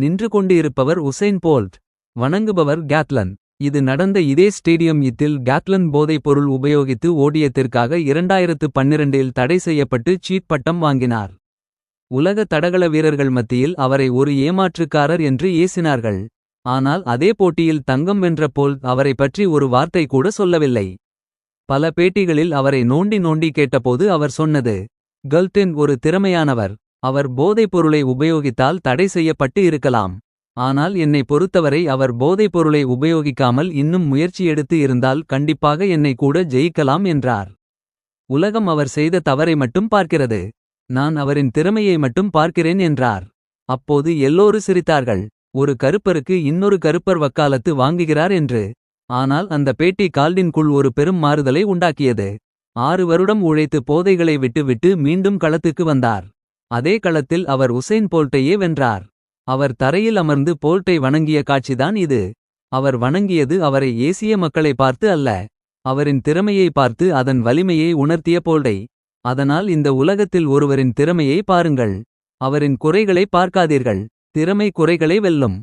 நின்று கொண்டிருப்பவர் Usain Bolt. வணங்குபவர் கேத்லன் இது நடந்த இதே ஸ்டேடியம் இத்தில் கேத்லன் போதைப்பொருள் உபயோகித்து ஓடியத்திற்காக இரண்டாயிரத்து பன்னிரண்டில் தடை செய்யப்பட்டு சீட் பட்டம் வாங்கினார். உலக தடகள வீரர்கள் மத்தியில் அவரை ஒரு ஏமாற்றுக்காரர் என்று ஏசினார்கள். ஆனால் அதே போட்டியில் தங்கம் வென்ற போல் அவரை பற்றி ஒரு வார்த்தை கூட சொல்லவில்லை. பல பேட்டிகளில் அவரை நோண்டி நோண்டி கேட்டபோது அவர் சொன்னது கல்டென் ஒரு திறமையானவர். அவர் போதைப் பொருளை உபயோகித்தால் தடை செய்யப்பட்டு இருக்கலாம். ஆனால் என்னை பொறுத்தவரை அவர் போதைப் பொருளை உபயோகிக்காமல் இன்னும் முயற்சி எடுத்து இருந்தால் கண்டிப்பாக என்னை கூட ஜெயிக்கலாம் என்றார். உலகம் அவர் செய்த தவறை மட்டும் பார்க்கிறது. நான் அவரின் திறமையை மட்டும் பார்க்கிறேன் என்றார். அப்போது எல்லோரு சிரித்தார்கள். ஒரு கருப்பருக்கு இன்னொரு கருப்பர் வக்காலத்து வாங்குகிறார் என்று. ஆனால் அந்த பேட்டி கால்டின்குள் ஒரு பெரும் மாறுதலை உண்டாக்கியது. ஆறு வருடம் உழைத்து போதைகளை விட்டுவிட்டு மீண்டும் களத்துக்கு வந்தார். அதே களத்தில் அவர் உசைன் போல்ட்டையே வென்றார். அவர் தரையில் அமர்ந்து போல்ட்டை வணங்கிய காட்சிதான் இது. அவர் வணங்கியது அவரை ஏசிய மக்களை பார்த்து அல்ல. அவரின் திறமையை பார்த்து அதன் வலிமையை உணர்த்திய போல்டை. அதனால் இந்த உலகத்தில் ஒருவரின் திறமையை பாருங்கள். அவரின் குறைகளை பார்க்காதீர்கள். திறமை குறைகளை வெல்லும்.